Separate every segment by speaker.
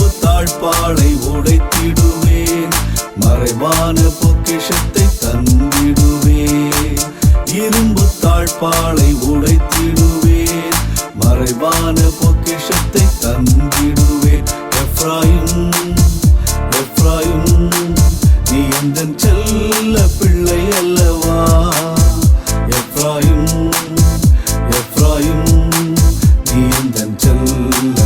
Speaker 1: இரும்பு தாழ்பாளை உடைத்திடுவேன். மறைவான பொக்கிஷத்தை தந்திடுவேன். இரும்பு தாழ்பாளை உடைத்திடுவேன். மறைவான பொக்கிஷத்தை தந்திடுவேன். எஃப்ராயும் எஃப்ராயும் நீ எந்த செல்ல பிள்ளை அல்லவா? எஃப்ராயும் எஃப்ராயும் நீ எந்த செல்ல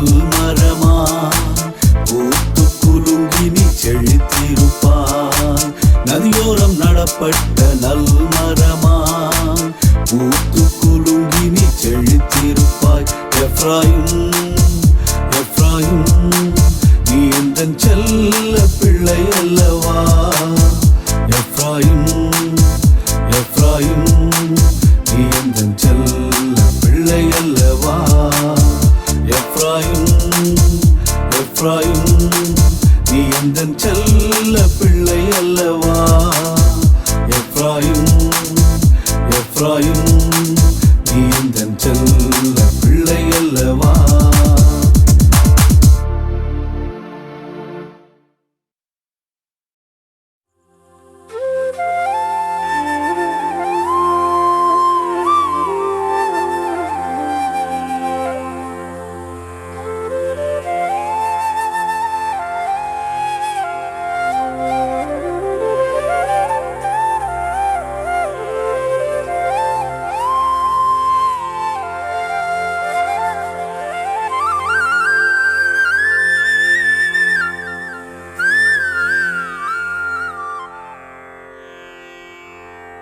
Speaker 1: நடப்பட்ட மரமா? பூத்து குலுங்கி நீ செழித்திருப்பாய். நதியோரம் நடப்பட்ட நல் மரமா? பூத்து குலுங்கி நீ செழித்திருப்பாய். எப்ராயிம் எப்ராயிம் நீ எந்தன் செல்ல பிள்ளை அல்லவா? நீ எந்த செல்ல பிள்ளை அல்லவா? எப்ராயிம் நீ எந்த செல்ல பிள்ளை அல்லவா? எப்ராயும் எப்ராயும்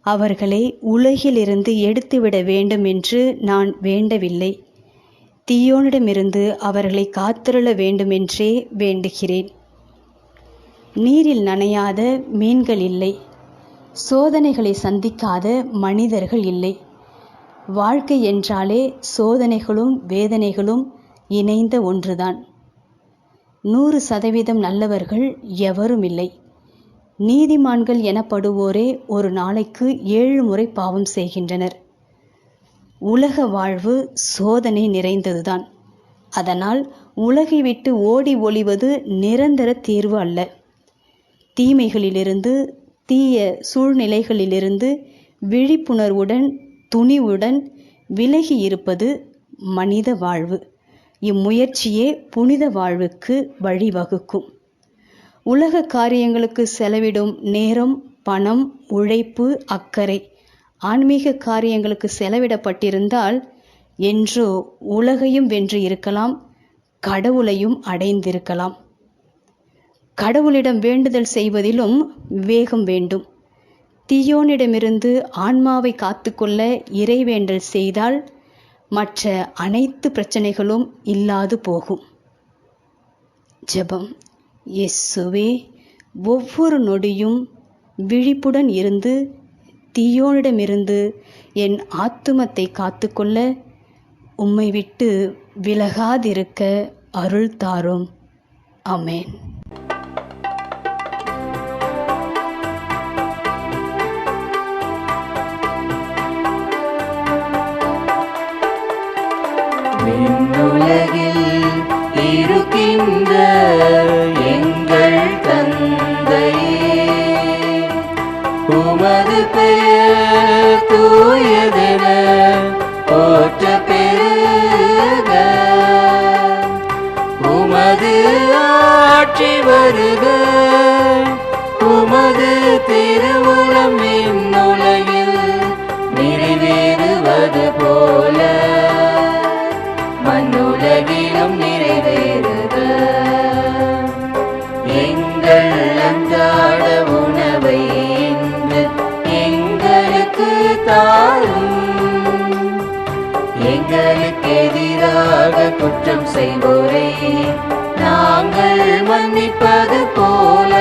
Speaker 2: அவர்களை உலகிலிருந்து எடுத்துவிட வேண்டும் என்று நான் வேண்டவில்லை. தீயோனிடமிருந்து அவர்களை காத்திருள வேண்டுமென்றே வேண்டுகிறேன். நீரில் நனையாத மீன்கள் இல்லை. சோதனைகளை சந்திக்காத மனிதர்கள் இல்லை. வாழ்க்கை என்றாலே சோதனைகளும் வேதனைகளும் இணைந்த ஒன்றுதான். நூறு சதவீதம் நல்லவர்கள் எவரும் இல்லை. நீதிமான்கள் எனப்படுவோரே ஒரு நாளைக்கு ஏழு முறை பாவம் செய்கின்றனர். உலக வாழ்வு சோதனை நிறைந்ததுதான். அதனால் உலகை விட்டு ஓடி ஒளிவது நிரந்தர தீர்வு அல்ல. தீமைகளிலிருந்து தீய சூழ்நிலைகளிலிருந்து விழிப்புணர்வுடன் துணிவுடன் விலகி இருப்பது மனித வாழ்வு. இம்முயற்சியே புனித வாழ்வுக்கு வழிவகுக்கும். உலக காரியங்களுக்கு செலவிடும் நேரம் பணம் உழைப்பு அக்கறை. ஆன்மீக காரியங்களுக்கு செலவிடப்பட்டிருந்தால் என்றோ உலகையும் வென்று இருக்கலாம் கடவுளையும் அடைந்திருக்கலாம். கடவுளிடம் வேண்டுதல் செய்வதிலும் விவேகம் வேண்டும். தீயோனிடமிருந்து ஆன்மாவை காத்துக்கொள்ள இறைவேண்டல் செய்தால் மற்ற அனைத்து பிரச்சனைகளும் இல்லாது போகும். ஜெபம். இயேசுவே ஒவ்வொரு நொடியும் விழிப்புடன் இருந்து தீயோனிடமிருந்து என் ஆத்துமத்தை காத்துக்கொள்ள உம்மை விட்டு விலகாதிருக்க அருள் தாரும்
Speaker 3: அமேன் நிறைவேறுவது போல மண்ணுலகிலும் நிறைவேறுக எங்கள் அன்றாட உணவை இன்று எங்களுக்கு தாரும். எங்களுக்கு எதிராக குற்றம் செய்வோரை நாங்கள் மன்னிப்பது போல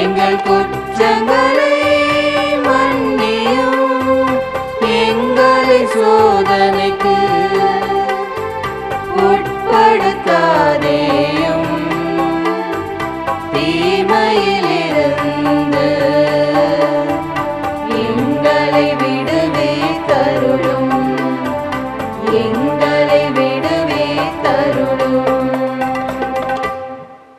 Speaker 3: எங்கள் குற்றங்களை சோதனைக்கு உட்படுத்தாதே.